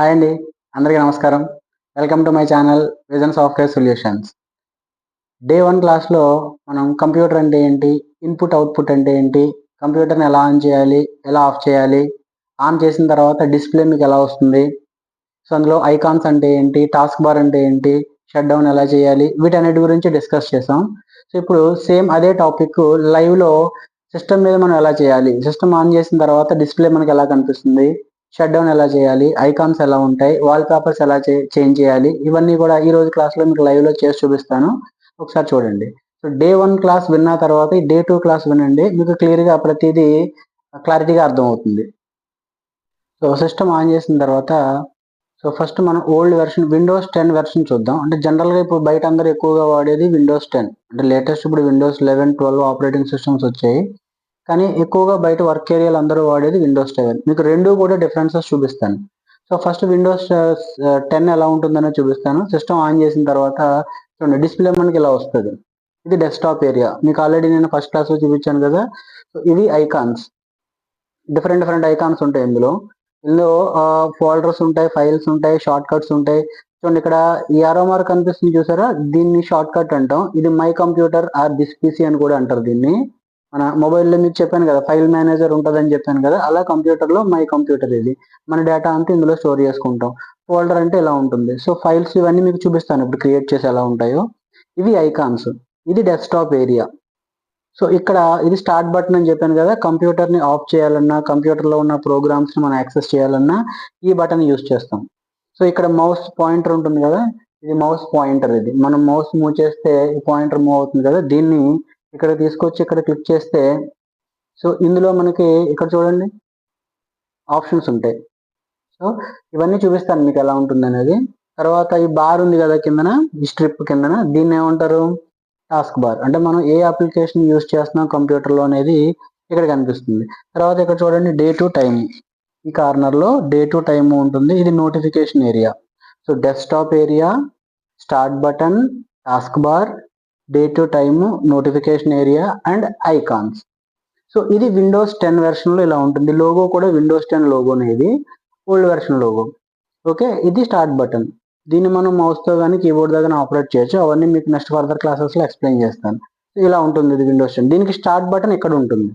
Hi అండి అందరికీ నమస్కారం. Welcome to my channel vision software solutions. Day one క్లాస్లో మనం కంప్యూటర్ అంటే ఏంటి ఇన్పుట్ అవుట్పుట్ అంటే ఏంటి కంప్యూటర్ని ఎలా ఆన్ చేయాలి ఎలా ఆఫ్ చేయాలి ఆన్ చేసిన తర్వాత డిస్ప్లే మీకు ఎలా వస్తుంది సో అందులో ఐకాన్స్ అంటే ఏంటి టాస్క్ బార్ అంటే ఏంటి షట్ డౌన్ ఎలా చేయాలి వీటన్నిటి గురించి డిస్కస్ చేసాం. సో ఇప్పుడు సేమ్ అదే టాపిక్ లైవ్లో సిస్టమ్ మీద మనం ఎలా చేయాలి సిస్టమ్ ఆన్ చేసిన తర్వాత డిస్ప్లే మనకి ఎలా కనిపిస్తుంది షట్ డౌన్ ఎలా చేయాలి? ఐకాన్స్ ఎలా ఉంటాయి? వాల్ పేపర్స్ ఎలా చేంజ్ చేయాలి? ఇవన్నీ కూడా ఈ రోజు క్లాస్లో మీకు లైవ్లో చేసి చూపిస్తాను. ఒకసారి చూడండి. సో డే వన్ క్లాస్ విన్న తర్వాత ఈ డే టూ క్లాస్ వినండి. మీకు క్లియర్గా ప్రతిదీ క్లారిటీగా అర్థమవుతుంది. సో సిస్టమ్ ఆన్ చేసిన తర్వాత సో ఫస్ట్ మనం old version windows ten version చూద్దాం. అంటే జనరల్గా ఇప్పుడు బయట అందరూ ఎక్కువగా వాడేది విండోస్ టెన్ అంటే లేటెస్ట్ ఇప్పుడు windows eleven twelve operating systems వచ్చాయి. కానీ ఎక్కువగా బయట వర్క్ ఏరియాలు అందరూ వాడేది విండోస్ సెవెన్ మీకు రెండు కూడా డిఫరెన్సెస్ చూపిస్తాను. సో ఫస్ట్ విండోస్ టెన్ ఎలా ఉంటుందనే చూపిస్తాను. సిస్టమ్ ఆన్ చేసిన తర్వాత చూడండి డిస్ప్లే మనకి ఇలా వస్తుంది. ఇది డెస్క్టాప్ ఏరియా మీకు ఆల్రెడీ నేను ఫస్ట్ క్లాస్లో చూపించాను కదా. సో ఇవి ఐకాన్స్ డిఫరెంట్ డిఫరెంట్ ఐకాన్స్ ఉంటాయి ఇందులో. ఇందులో uh, ఫోల్డర్స్ ఉంటాయి ఫైల్స్ ఉంటాయి షార్ట్ కట్స్ ఉంటాయి. చూడండి ఇక్కడ ఈ మార్క్ కనిపిస్తుంది చూసారా? దీన్ని షార్ట్ కట్ అంటాం. ఇది my computer or this PC అని కూడా అంటారు దీన్ని. మన మొబైల్లో మీకు చెప్పాను కదా ఫైల్ మేనేజర్ ఉంటుందని చెప్పాను కదా అలా కంప్యూటర్లో మై కంప్యూటర్ ఇది. మన డేటా అంతా ఇందులో స్టోర్ చేసుకుంటాం. ఫోల్డర్ అంటే ఇలా ఉంటుంది? సో ఫైల్స్ ఇవన్నీ మీకు చూపిస్తాను. ఇప్పుడు క్రియేట్ చేసి ఎలా ఉంటాయో. ఇవి ఐకాన్స్ ఇది డెస్క్టాప్ ఏరియా సో ఇక్కడ ఇది స్టార్ట్ బటన్ అని చెప్పాను కదా కంప్యూటర్ని ఆఫ్ చేయాలన్నా కంప్యూటర్లో ఉన్న ప్రోగ్రామ్స్ని మనం యాక్సెస్ చేయాలన్నా ఈ బటన్ యూస్ చేస్తాం. సో ఇక్కడ మౌస్ పాయింటర్ ఉంటుంది కదా ఇది మౌస్ పాయింటర్ ఇది. మనం మౌస్ మూవ్ చేస్తే ఈ పాయింటర్ మూవ్ అవుతుంది కదా దీన్ని ఇక్కడ తీసుకొచ్చి ఇక్కడ క్లిక్ చేస్తే సో ఇందులో మనకి ఇక్కడ చూడండి ఆప్షన్స్ ఉంటాయి. సో ఇవన్నీ చూపిస్తాను మీకు ఎలా ఉంటుంది అనేది. తర్వాత ఈ బార్ ఉంది కదా కిందన ఈ స్ట్రిప్ కిందన దీన్ని ఏమంటారు? టాస్క్ బార్ అంటే మనం ఏ అప్లికేషన్ యూస్ చేస్తున్నాం కంప్యూటర్లో అనేది ఇక్కడ కనిపిస్తుంది. తర్వాత ఇక్కడ చూడండి డే టు టైం ఈ కార్నర్లో డే టు టైం ఉంటుంది. ఇది notification area so desktop area start button task bar day to time notification area and icons so ఇది విండోస్ టెన్ వెర్షన్లో ఇలా ఉంటుంది. లోగో కూడా విండోస్ టెన్ లోగోనే ఇది. ఓల్డ్ వెర్షన్ లోగో ఓకే ఇది స్టార్ట్ బటన్ దీన్ని మనం మౌస్తో కానీ కీబోర్డ్ దగ్గర ఆపరేట్ చేయొచ్చు. అవన్నీ మీకు నెక్స్ట్ ఫర్దర్ క్లాసెస్లో ఎక్స్ప్లెయిన్ చేస్తాను. ఇలా ఉంటుంది ఇది విండోస్ టెన్ దీనికి స్టార్ట్ బటన్ ఇక్కడ ఉంటుంది.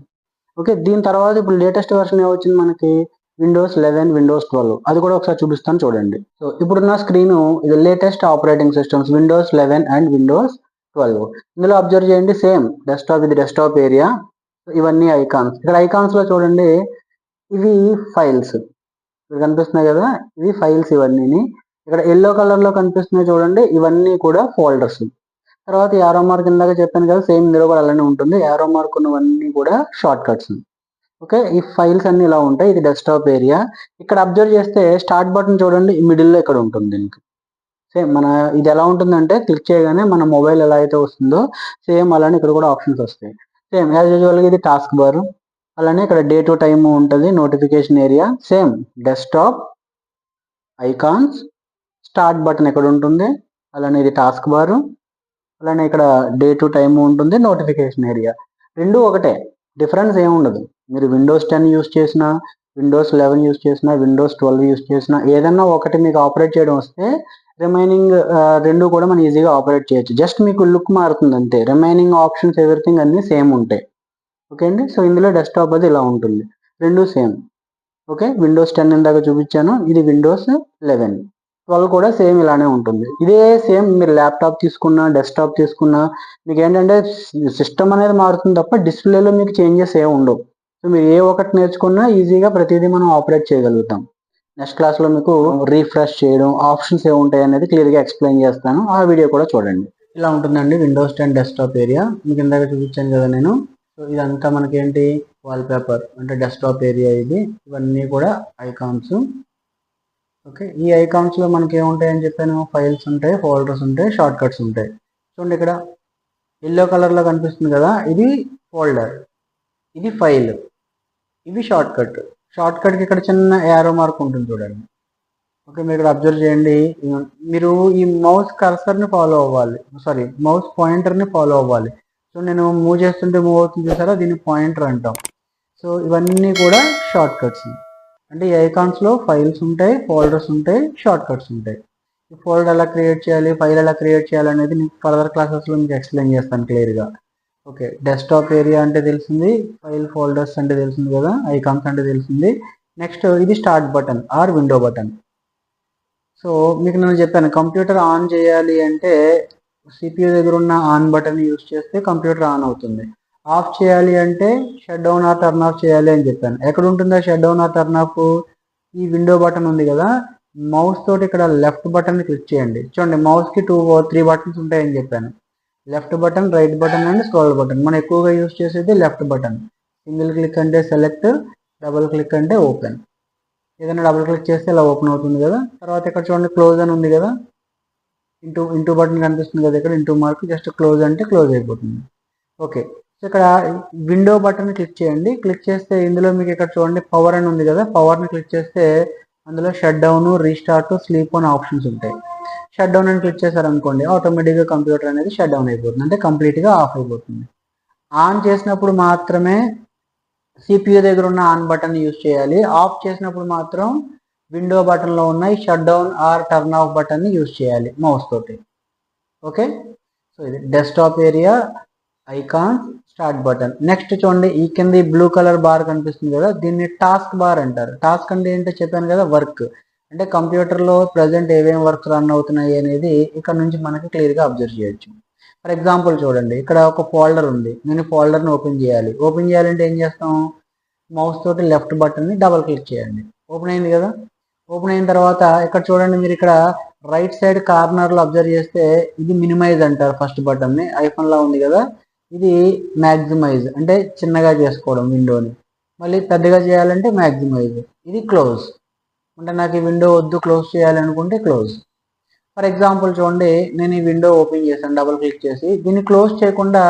ఓకే దీని తర్వాత ఇప్పుడు లేటెస్ట్ వెర్షన్ ఏమొచ్చింది మనకి? విండోస్ లెవెన్ విండోస్ ట్వెల్వ్ అది కూడా ఒకసారి చూపిస్తాను చూడండి. సో ఇప్పుడున్న స్క్రీన్ ఇది latest operating systems windows eleven and windows twelve ఇందులో అబ్జర్వ్ చేయండి సేమ్ డెస్క్టాప్ ఇది డెస్క్టాప్ ఏరియా ఇవన్నీ ఐకాన్స్ ఇక్కడ ఐకాన్స్లో చూడండి ఇవి ఫైల్స్ ఇక్కడ కనిపిస్తున్నాయి కదా ఇవి ఫైల్స్ ఇవన్నీ ఇక్కడ ఎల్లో కలర్లో కనిపిస్తున్నాయి చూడండి ఇవన్నీ కూడా ఫోల్డర్స్ తర్వాత యారో మార్క్ ఇందాక చెప్పాను కదా సేమ్ ఇందులో కూడా అలానే ఉంటుంది. యారో మార్క్ ఉన్నవన్నీ కూడా షార్ట్ కట్స్ ఓకే ఈ ఫైల్స్ అన్ని ఇలా ఉంటాయి. ఇది డెస్క్టాప్ ఏరియా ఇక్కడ అబ్జర్వ్ చేస్తే స్టార్ట్ బటన్ చూడండి మిడిల్లో ఇక్కడ ఉంటుంది దీనికి. సేమ్ మన ఇది ఎలా ఉంటుందంటే క్లిక్ చేయగానే మన మొబైల్ ఎలా అయితే వస్తుందో సేమ్ అలానే ఇక్కడ కూడా ఆప్షన్స్ వస్తాయి. సేమ్ యాజ్ యూజువల్గా ఇది టాస్క్ బార్ అలానే ఇక్కడ డే టు టైమ్ ఉంటుంది notification area same desktop icons start button ఎక్కడ ఉంటుంది? అలానే ఇది టాస్క్ బార్ అలానే ఇక్కడ డే టు టైమ్ ఉంటుంది నోటిఫికేషన్ ఏరియా రెండు ఒకటే డిఫరెన్స్ ఏముండదు మీరు విండోస్ టెన్ యూస్ చేసినా విండోస్ లెవెన్ యూస్ చేసినా విండోస్ ట్వెల్వ్ యూస్ చేసినా ఏదన్నా ఒకటి మీకు ఆపరేట్ చేయడం వస్తే రిమైనింగ్ రెండు కూడా మనం ఈజీగా ఆపరేట్ చేయొచ్చు. జస్ట్ మీకు లుక్ మారుతుంది అంతే. రిమైనింగ్ ఆప్షన్స్ ఎవ్రీథింగ్ అన్ని సేమ్ ఉంటాయి. ఓకే అండి? సో ఇందులో డెస్క్టాప్ అది ఇలా ఉంటుంది. రెండు సేమ్ ఓకే విండోస్ టెన్ ఇందాక చూపించాను. ఇది విండోస్ లెవెన్ ట్వెల్వ్ కూడా సేమ్ ఇలానే ఉంటుంది. ఇదే సేమ్ మీరు ల్యాప్టాప్ తీసుకున్నా డెస్క్టాప్ తీసుకున్నా మీకు ఏంటంటే సిస్టమ్ అనేది మారుతుంది తప్ప డిస్ప్లేలో మీకు చేంజెస్ ఏమి ఉండవు. సో మీరు ఏ ఒకటి నేర్చుకున్నా ఈజీగా ప్రతిదీ మనం ఆపరేట్ చేయగలుగుతాం. నెక్స్ట్ క్లాస్లో మీకు రీఫ్రెష్ చేయడం ఆప్షన్స్ ఏముంటాయి అనేది క్లియర్గా ఎక్స్ప్లెయిన్ చేస్తాను. ఆ వీడియో కూడా చూడండి. ఇలా ఉంటుందండి విండోస్ టెన్ డెస్క్టాప్ ఏరియా మీకు ఇందాక చూపించాను కదా నేను. సో ఇదంతా మనకేంటి? వాల్పేపర్ అంటే డెస్క్టాప్ ఏరియా ఇది. ఇవన్నీ కూడా ఐకాన్స్ ఓకే ఈ ఐకాన్స్లో మనకి ఏముంటాయని చెప్పాను? ఫైల్స్ ఉంటాయి ఫోల్డర్స్ ఉంటాయి షార్ట్ కట్స్ ఉంటాయి. చూడండి ఇక్కడ. ఎల్లో కలర్లో కనిపిస్తుంది కదా. ఇది ఫోల్డర్ ఇది ఫైల్ ఇవి షార్ట్ కట్ షార్ట్ కట్కి ఇక్కడ చిన్న యారో మార్క్ ఉంటుంది చూడండి. ఓకే మీరు ఇక్కడ అబ్జర్వ్ చేయండి. మీరు ఈ మౌస్ కర్సర్ని ఫాలో అవ్వాలి. సారీ మౌస్ పాయింటర్ని ఫాలో అవ్వాలి. సో నేను మూవ్ చేస్తుంటే మూవ్ అవుతుంది చూసారా? దీన్ని పాయింటర్ అంటాం. సో ఇవన్నీ కూడా షార్ట్ కట్స్ అంటే ఈ ఐకాన్స్లో ఫైల్స్ ఉంటాయి ఫోల్డర్స్ ఉంటాయి షార్ట్ కట్స్ ఉంటాయి. ఈ ఫోల్డర్ ఎలా క్రియేట్ చేయాలి ఫైల్ ఎలా క్రియేట్ చేయాలి అనేది నేను ఫర్దర్ క్లాసెస్లో మీకు ఎక్స్ప్లెయిన్ చేస్తాను క్లియర్గా ఓకే డెస్క్టాప్ ఏరియా అంటే తెలిసింది ఫైల్ ఫోల్డర్స్ అంటే తెలిసింది కదా ఐకాన్స్ అంటే తెలిసింది. నెక్స్ట్ ఇది start button or window button so మీకు నేను చెప్పాను కంప్యూటర్ ఆన్ చేయాలి అంటే సిపియూ దగ్గర ఉన్న ఆన్ బటన్ యూస్ చేస్తే కంప్యూటర్ ఆన్ అవుతుంది. ఆఫ్ చేయాలి అంటే shut down or turn off చేయాలి అని చెప్పాను. ఎక్కడ ఉంటుందా shut down or turn off ఈ విండో బటన్ ఉంది కదా మౌస్ తోటి ఇక్కడ లెఫ్ట్ బటన్ క్లిక్ చేయండి. చూడండి మౌస్కి టూ త్రీ బటన్స్ ఉంటాయని చెప్పాను. Left button right button and scroll button. మనం ఎక్కువగా యూస్ చేసేది లెఫ్ట్ బటన్. సింగిల్ క్లిక్ అంటే సెలెక్ట్ డబుల్ క్లిక్ అంటే ఓపెన్. ఏదైనా డబుల్ క్లిక్ చేస్తే ఇలా ఓపెన్ అవుతుంది కదా. తర్వాత ఇక్కడ చూడండి క్లోజ్ అని ఉంది కదా. ఇంటూ ఇంటూ బటన్ కనిపిస్తుంది కదా ఇక్కడ ఇంటూ మార్క్ జస్ట్ క్లోజ్ అంటే క్లోజ్ అయిపోతుంది. ఓకే. సో ఇక్కడ విండో బటన్ క్లిక్ చేయండి. క్లిక్ చేస్తే ఇందులో మీకు ఇక్కడ చూడండి పవర్ అని ఉంది కదా. పవర్ని క్లిక్ చేస్తే అందులో షట్ డౌన్ రీస్టార్ట్ స్లీప్ అని ఆప్షన్స్ ఉంటాయి. షట్ డౌన్ అని క్లిక్ చేశారనుకోండి ఆటోమేటిక్గా కంప్యూటర్ అనేది షట్ డౌన్ అయిపోతుంది. అంటే కంప్లీట్గా ఆఫ్ అయిపోతుంది. ఆన్ చేసినప్పుడు మాత్రమే సిపియూ దగ్గర ఉన్న ఆన్ బటన్ యూజ్ చేయాలి. ఆఫ్ చేసినప్పుడు మాత్రం విండో బటన్లో ఉన్న ఈ shut down or turn off బటన్ని యూజ్ చేయాలి మౌస్ తోటి. ఓకే సో ఇది desktop area icon start button next చూడండి ఈ కింద బ్లూ కలర్ బార్ కనిపిస్తుంది కదా దీన్ని టాస్క్ బార్ అంటారు. టాస్క్ అంటే ఏంటో చెప్పాను కదా వర్క్ అంటే కంప్యూటర్లో ప్రజెంట్ ఏమేమి వర్క్స్ రన్ అవుతున్నాయి అనేది ఇక్కడ నుంచి మనకి క్లియర్గా అబ్జర్వ్ చేయొచ్చు. ఫర్ ఎగ్జాంపుల్ చూడండి ఇక్కడ ఒక ఫోల్డర్ ఉంది. నేను ఫోల్డర్ని ఓపెన్ చేయాలి. ఓపెన్ చేయాలంటే ఏం చేస్తాం? మౌస్ తోటి లెఫ్ట్ బటన్ని డబల్ క్లిక్ చేయండి. ఓపెన్ అయింది కదా? ఓపెన్ అయిన తర్వాత ఇక్కడ చూడండి మీరు ఇక్కడ రైట్ సైడ్ కార్నర్లో అబ్జర్వ్ చేస్తే ఇది మినిమైజ్ అంటారు ఫస్ట్ బటన్ని. ఐఫోన్లో ఉంది కదా? ఇది మ్యాక్సిమైజ్ అంటే చిన్నగా చేసుకోవడం విండోని. మళ్ళీ పెద్దగా చేయాలంటే మ్యాక్సిమైజ్ ఇది క్లోజ్. అంటే నాకు ఈ విండో వద్దు క్లోజ్ చేయాలనుకుంటే క్లోజ్ ఫర్ ఎగ్జాంపుల్ చూడండి నేను ఈ విండో ఓపెన్ చేశాను డబుల్ క్లిక్ చేసి. దీన్ని క్లోజ్ చేయకుండా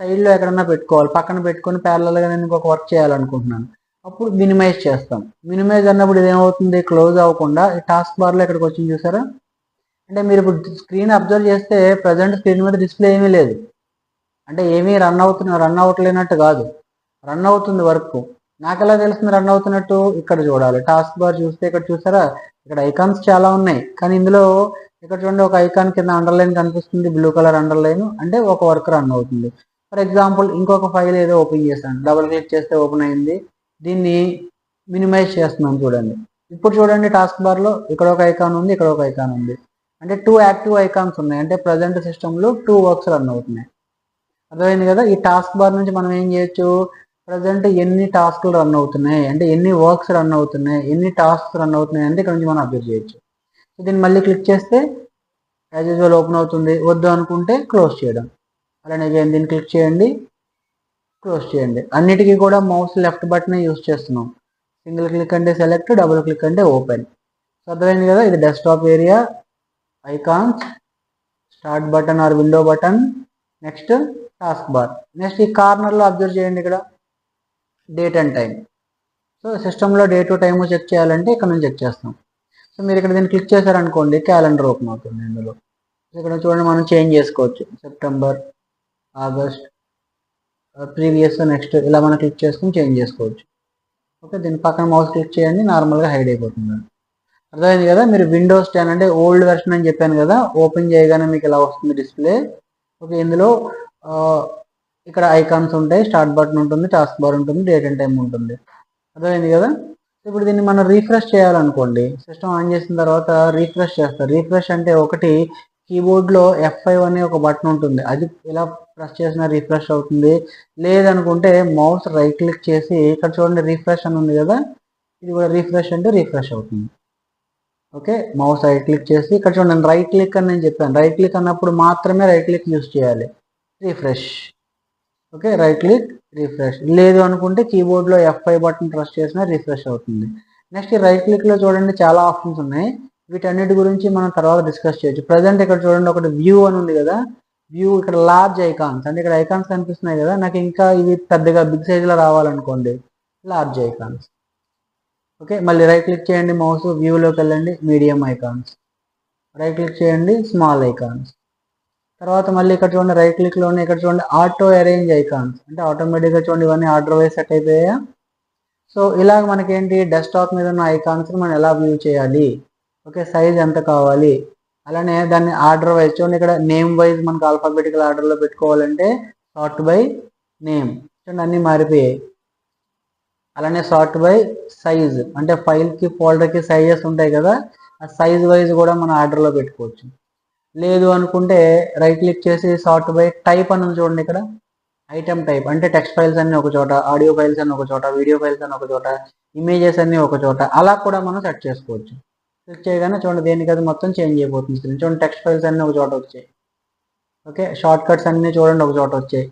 సైడ్లో ఎక్కడన్నా పెట్టుకోవాలి. పక్కన పెట్టుకొని ప్యారలల్గా నేను ఇంకొక వర్క్ చేయాలనుకుంటున్నాను. అప్పుడు మినిమైజ్ చేస్తాం. మినిమైజ్ అన్నప్పుడు ఇదేమవుతుంది? క్లోజ్ అవ్వకుండా. ఈ టాస్క్ బార్లో ఇక్కడికి వచ్చింది చూసారా? అంటే మీరు ఇప్పుడు స్క్రీన్ అబ్జర్వ్ చేస్తే ప్రజెంట్ స్క్రీన్ మీద డిస్ప్లే ఏమీ లేదు. అంటే ఏమీ రన్ అవుతున్న రన్ అవ్వట్లేనట్టు కాదు. రన్ అవుతుంది వర్క్ నాకు ఎలా తెలిసింది రన్ అవుతున్నట్టు? ఇక్కడ చూడాలి. టాస్క్ బార్ చూస్తే ఇక్కడ చూసారా? ఇక్కడ ఐకాన్స్ చాలా ఉన్నాయి. కానీ ఇందులో ఇక్కడ చూడండి ఒక ఐకాన్ కింద అండర్లైన్ కనిపిస్తుంది బ్లూ కలర్ అండర్లైన్ అంటే ఒక వర్క్ రన్ అవుతుంది. ఫర్ ఎగ్జాంపుల్ ఇంకొక ఫైల్ ఏదో ఓపెన్ చేస్తాను డబుల్ క్లిక్ చేస్తే ఓపెన్ అయింది. దీన్ని మినిమైజ్ చేస్తున్నాను చూడండి. ఇప్పుడు చూడండి టాస్క్ బార్లో ఇక్కడ ఒక ఐకాన్ ఉంది ఇక్కడ ఒక ఐకాన్ ఉంది. అంటే టూ యాక్టివ్ ఐకాన్స్ ఉన్నాయి. అంటే ప్రజెంట్ సిస్టంలో టూ వర్క్స్ రన్ అవుతున్నాయి. అర్థమైంది కదా? ఈ టాస్క్ బార్ నుంచి మనం ఏం చేయొచ్చు? ప్రజెంట్ ఎన్ని టాస్క్లు రన్ అవుతున్నాయి? అంటే ఎన్ని వర్క్స్ రన్ అవుతున్నాయి? ఎన్ని టాస్క్స్ రన్ అవుతున్నాయి? అంటే ఇక్కడ నుంచి మనం అబ్జర్వ్ చేయొచ్చు. సో దీన్ని మళ్ళీ క్లిక్ చేస్తే యాజ్ యూజువల్ ఓపెన్ అవుతుంది. వద్దు అనుకుంటే క్లోజ్ చేయడం. అలానే again దీన్ని క్లిక్ చేయండి. క్లోజ్ చేయండి. అన్నిటికీ కూడా మౌస్ లెఫ్ట్ బటనే యూస్ చేస్తున్నాం. సింగిల్ క్లిక్ అంటే సెలెక్ట్ డబుల్ క్లిక్ అంటే ఓపెన్. సో అర్థమైంది కదా? ఇది desktop area. Icons start button or window button next task bar. Next ఈ కార్నర్లో అబ్జర్వ్ చేయండి ఇక్కడ. డేట్ అండ్ టైం సో సిస్టంలో డేట్ టైము చెక్ చేయాలంటే ఇక్కడ నుంచి చెక్ చేస్తాం. సో మీరు ఇక్కడ దీన్ని క్లిక్ చేశారనుకోండి క్యాలెండర్ ఓపెన్ అవుతుంది ఇందులో. ఇక్కడ చూడండి మనం చేంజ్ చేసుకోవచ్చు. సెప్టెంబర్ ఆగస్ట్ ప్రీవియస్ నెక్స్ట్ ఇలా మనం క్లిక్ చేసుకుని చేంజ్ చేసుకోవచ్చు. ఓకే దీని పక్కన మౌస్ క్లిక్ చేయండి నార్మల్గా హైడ్ అయిపోతుంది. అర్థమైంది కదా? మీరు విండోస్ టెన్ అంటే ఓల్డ్ వెర్షన్ అని చెప్పాను కదా? ఓపెన్ చేయగానే మీకు ఇలా వస్తుంది డిస్ప్లే ఓకే ఇందులో uh, ఇక్కడ ఐకాన్స్ ఉంటాయి స్టార్ట్ బటన్ ఉంటుంది టాస్క్ బార్ ఉంటుంది డేట్ అండ్ టైం ఉంటుంది. అర్థమైంది కదా? ఇప్పుడు దీన్ని మనం రీఫ్రెష్ చేయాలనుకోండి సిస్టమ్ ఆన్ చేసిన తర్వాత రీఫ్రెష్ చేస్తారు రీఫ్రెష్ అంటే ఒకటి కీబోర్డ్లో ఎఫ్ ఫైవ్ అనే ఒక బటన్ ఉంటుంది. అది ఇలా ప్రెస్ చేసినా రీఫ్రెష్ అవుతుంది. లేదనుకుంటే మౌస్ రైట్ క్లిక్ చేసి ఇక్కడ చూడండి రీఫ్రెష్ అని ఉంది కదా? ఇది కూడా రీఫ్రెష్ అంటే రీఫ్రెష్ అవుతుంది. ఓకే మౌస్ రైట్ క్లిక్ చేసి ఇక్కడ చూడండి రైట్ క్లిక్ అని నేను చెప్పాను. రైట్ క్లిక్ అన్నప్పుడు మాత్రమే రైట్ క్లిక్ యూస్ చేయాలి. Refresh okay right click refresh లేదు అనుకుంటే కీబోర్డ్లో ఎఫ్ ఫైవ్ బటన్ ప్రెస్ చేసినా రిఫ్రెష్ అవుతుంది. నెక్స్ట్ రైట్ క్లిక్లో చూడండి చాలా ఆప్షన్స్ ఉన్నాయి. వీటన్నిటి గురించి మనం తర్వాత డిస్కస్ చేయొచ్చు. ప్రజెంట్ ఇక్కడ చూడండి ఒకటి వ్యూ అని ఉంది కదా. వ్యూ ఇక్కడ లార్జ్ ఐకాన్స్ అంటే ఇక్కడ ఐకాన్స్ కనిపిస్తున్నాయి కదా. నాకు ఇంకా ఇవి పెద్దగా బిగ్ సైజ్లో రావాలనుకోండి. లార్జ్ ఐకాన్స్ ఓకే మళ్ళీ రైట్ క్లిక్ చేయండి మౌస్ వ్యూలోకి వెళ్ళండి మీడియం ఐకాన్స్ రైట్ క్లిక్ చేయండి స్మాల్ ఐకాన్స్ తర్వాత మళ్ళీ ఇక్కడ చూడండి రైట్ క్లిక్లోనే ఇక్కడ చూడండి ఆటో అరేంజ్ ఐకాన్స్ అంటే ఆటోమేటిక్గా చూడండి ఇవన్నీ ఆర్డర్ వైజ్ సెట్ అయిపోయాయా? సో ఇలాగ మనకేంటి డెస్క్టాప్ మీద ఉన్న ఐకాన్స్ మనం ఎలా వ్యూ చేయాలి? ఓకే సైజ్ ఎంత కావాలి? అలానే దాన్ని ఆర్డర్ వైజ్ చూడండి ఇక్కడ నేమ్ వైజ్ మనకు ఆల్ఫాబెటికల్ ఆర్డర్లో పెట్టుకోవాలంటే సార్ట్ బై నేమ్ చూడండి అన్నీ మారిపోయాయి. అలానే సార్ట్ బై సైజ్ అంటే ఫైల్కి ఫోల్డర్కి సైజెస్ ఉంటాయి కదా ఆ సైజ్ వైజ్ కూడా మనం ఆర్డర్లో పెట్టుకోవచ్చు. లేదు అనుకుంటే రైట్ క్లిక్ చేసి సార్ట్ బై టైప్ అని చూడండి ఇక్కడ. ఐటమ్ టైప్ అంటే టెక్స్ట్ ఫైల్స్ అన్ని ఒక చోట ఆడియో ఫైల్స్ అని ఒక చోట వీడియో ఫైల్స్ అని ఒక చోట ఇమేజెస్ అన్ని ఒక చోట అలా కూడా మనం సెట్ చేసుకోవచ్చు. క్లిక్ చేయగానే చూడండి దేనికి అది మొత్తం చేంజ్ అయిపోతుంది చూడండి టెక్స్ట్ ఫైల్స్ అన్ని ఒక చోట వచ్చాయి. ఓకే షార్ట్ కట్స్ అన్ని చూడండి ఒక చోట వచ్చాయి.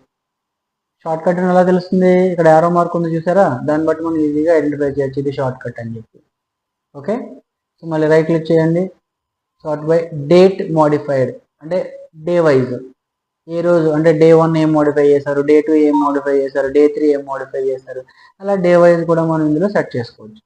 షార్ట్ కట్ ఎలా తెలుస్తుంది? ఇక్కడ యారో మార్క్ ఉంది చూసారా? దాన్ని బట్టి మనం ఈజీగా ఐడెంటిఫై చేయొచ్చు ఇది షార్ట్ కట్ అని చెప్పి. ఓకే సో మళ్ళీ రైట్ క్లిక్ చేయండి. సార్ట్ బై డేట్ మోడిఫైడ్ అంటే డే వైజ్. ఏ రోజు? అంటే డే వన్ ఏం మోడిఫై చేశారు? డే టూ ఏం మోడిఫై చేశారు? డే త్రీ ఏం మోడిఫై చేశారు? అలా డే వైజ్ కూడా మనం ఇందులో సెట్ చేసుకోవచ్చు.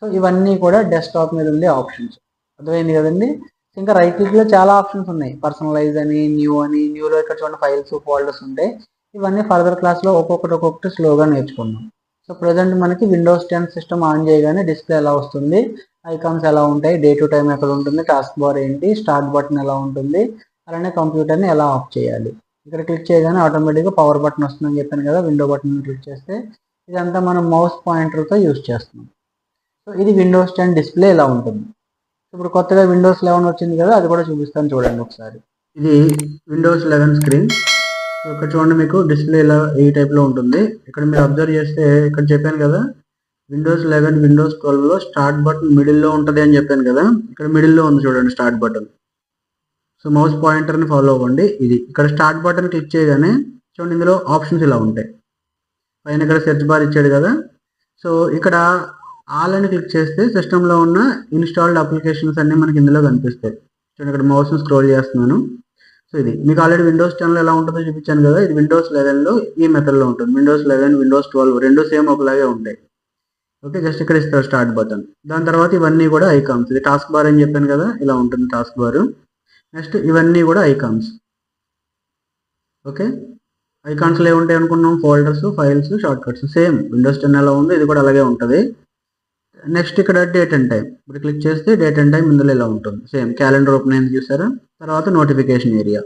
సో ఇవన్నీ కూడా డెస్క్టాప్ మీద ఉండే ఆప్షన్స్ అర్థమైంది కదండి? ఇంకా రైట్ క్లిక్లో చాలా ఆప్షన్స్ ఉన్నాయి. పర్సనలైజ్ అని న్యూ అని న్యూలో ఇక్కడ చూడండి ఫైల్స్ ఫోల్డర్స్ ఉంటాయి ఇవన్నీ ఫర్దర్ క్లాస్లో ఒక్కొక్కటి ఒక్కొక్కటి స్లోగా నేర్చుకున్నాం సో ప్రజెంట్ మనకి విండోస్ టెన్ సిస్టమ్ ఆన్ చేయగానే డిస్ప్లే ఎలా వస్తుంది. ఐకాన్స్ ఎలా ఉంటాయి? డే టు టైం ఎక్కడ ఉంటుంది? టాస్క్ బార్ ఏంటి? స్టార్ట్ బటన్ ఎలా ఉంటుంది? అలానే కంప్యూటర్ని ఎలా ఆఫ్ చేయాలి? ఇక్కడ క్లిక్ చేయగానే ఆటోమేటిక్గా పవర్ బటన్ వస్తుందని చెప్పాను కదా విండో బటన్ క్లిక్ చేస్తే ఇదంతా మనం మౌస్ పాయింటర్తో యూజ్ చేస్తున్నాం. సో ఇది విండోస్ టెన్ డిస్ప్లే ఇలా ఉంటుంది? ఇప్పుడు కొత్తగా విండోస్ లెవెన్ వచ్చింది కదా అది కూడా చూపిస్తాను చూడండి ఒకసారి. ఇది విండోస్ లెవెన్ స్క్రీన్ ఇక్కడ చూడండి మీకు డిస్ప్లే ఇలా ఈ టైప్లో ఉంటుంది. ఇక్కడ మీరు అబ్జర్వ్ చేస్తే ఇక్కడ చెప్పాను కదా విండోస్ లెవెన్ విండోస్ ట్వెల్వ్లో స్టార్ట్ బటన్ మిడిల్లో ఉంటుంది అని చెప్పాను కదా. ఇక్కడ మిడిల్లో ఉంది చూడండి స్టార్ట్ బటన్ సో మౌస్ పాయింటర్ని ఫాలో అవ్వండి. ఇది. ఇక్కడ స్టార్ట్ బటన్ క్లిక్ చేయగానే చూడండి ఇందులో ఆప్షన్స్ ఇలా ఉంటాయి. పైన ఇక్కడ సెర్చ్ బార్ ఇచ్చాడు కదా. సో ఇక్కడ ఆల్ అని క్లిక్ చేస్తే సిస్టంలో ఉన్న ఇన్స్టాల్డ్ అప్లికేషన్స్ అన్నీ మనకి ఇందులో కనిపిస్తాయి. చూడండి ఇక్కడ మౌస్ని స్క్రోల్ చేస్తున్నాను. సో ఇది. మీకు ఆల్రెడీ విండోస్ ఛానల్ ఎలా ఉంటుందో చూపించాను కదా. ఇది విండోస్ లెవెన్లో ఈ మెథడ్లో ఉంటుంది. విండోస్ లెవెన్ విండోస్ ట్వెల్వ్ రెండు సేమ్ ఒకలాగే ఉంటాయి. ఓకే జస్ట్ ఇక్కడ ఇస్తారు స్టార్ట్ బటన్. దాని తర్వాత ఇవన్నీ కూడా ఐకామ్స్ ఇది టాస్క్ బార్ అని చెప్పాను కదా ఇలా ఉంటుంది టాస్క్ బార్. నెక్స్ట్ ఇవన్నీ కూడా ఐకామ్స్ ఓకే? ఐకాన్స్లో ఏముంటాయి అనుకున్నాం? Folders files shortcuts same Windows ten ఎలా ఉందో ఇది కూడా అలాగే ఉంటుంది. నెక్స్ట్ ఇక్కడ డేట్ అండ్ టైం ఇప్పుడు క్లిక్ చేస్తే డేట్ అండ్ టైం ఇందులో ఇలా ఉంటుంది. సేమ్ క్యాలెండర్ ఓపెన్ అయింది చూసారా? తర్వాత నోటిఫికేషన్ ఏరియా.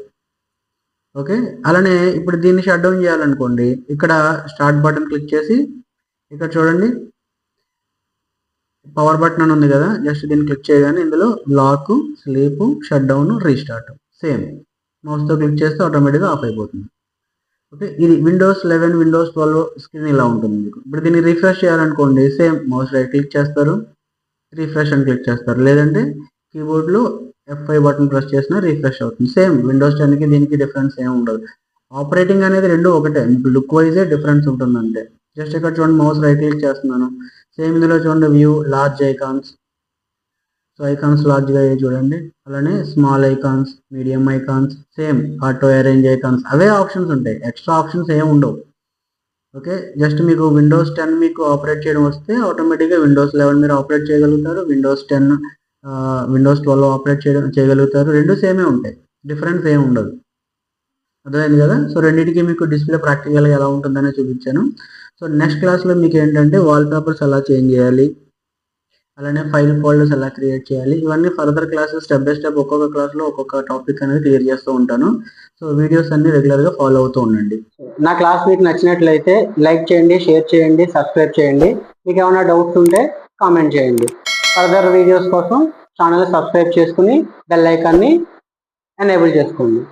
ఓకే? అలానే ఇప్పుడు దీన్ని షట్ డౌన్ చేయాలనుకోండి ఇక్కడ స్టార్ట్ బటన్ క్లిక్ చేసి ఇక్కడ చూడండి పవర్ బటన్ అని ఉంది కదా జస్ట్ దీన్ని క్లిక్ చేయగానే ఇందులో lock sleep shut down restart same మౌస్తో click చేస్తే ఆటోమేటిక్గా ఆఫ్ అయిపోతుంది. ఓకే ఇది Windows eleven Windows twelve screen ఇలా ఉంటుంది మీకు. ఇప్పుడు దీన్ని రిఫ్రెష్ చేయాలనుకోండి సేమ్ మౌస్ రైట్ క్లిక్ చేస్తారు. రిఫ్రెష్ అని క్లిక్ చేస్తారు. లేదంటే కీబోర్డ్లో ఎఫ్ ఫైవ్ బటన్ ప్రెస్ చేసినా రిఫ్రెష్ అవుతుంది. సేమ్ విండోస్ టెన్కి దీనికి డిఫరెన్స్ ఏమి ఉండదు. ఆపరేటింగ్ అనేది రెండు ఒకటే. లుక్ వైజే డిఫరెన్స్ ఉంటుందంటే. జస్ట్ ఇక్కడ చూడండి మౌస్ రైట్ క్లిక్ చేస్తున్నాను. సేమ్ ఇందులో చూడండి view large icons so icons లార్జ్గా అయ్యాయి చూడండి అలానే small icons medium icons same auto arrange icons అవే ఆప్షన్స్ ఉంటాయి. ఎక్స్ట్రా ఆప్షన్స్ ఏమి ఉండవు. ఓకే జస్ట్ మీకు విండోస్ టెన్ మీకు ఆపరేట్ చేయడం వస్తే ఆటోమేటిక్గా విండోస్ లెవెన్ మీరు ఆపరేట్ చేయగలుగుతారు. Windows ten Windows twelve operate చేయడం చేయగలుగుతారు. రెండు సేమే ఉంటాయి. డిఫరెన్స్ ఏమి ఉండదు. అర్థమైంది కదా? సో రెండింటికి మీకు డిస్ప్లే ప్రాక్టికల్గా ఎలా ఉంటుందనే చూపించాను. సో నెక్స్ట్ క్లాస్లో మీకు ఏంటంటే వాల్ పేపర్స్ ఎలా చేంజ్ చేయాలి? అలానే ఫైల్ ఫోల్డర్స్ ఎలా క్రియేట్ చేయాలి? ఇవన్నీ further classes step by step ఒక్కొక్క క్లాస్లో ఒక్కొక్క టాపిక్ అనేది క్లియర్ చేస్తూ ఉంటాను. సో వీడియోస్ అన్ని రెగ్యులర్గా ఫాలో అవుతూ ఉండండి. నా క్లాస్ మీకు నచ్చినట్లయితే లైక్ చేయండి షేర్ చేయండి సబ్స్క్రైబ్ చేయండి. మీకు ఏమైనా డౌట్స్ ఉంటే కామెంట్ చేయండి. ఫర్దర్ వీడియోస్ కోసం ఛానల్ సబ్స్క్రైబ్ చేసుకుని బెల్ ఐకాన్ని ఎనేబుల్ చేసుకోండి.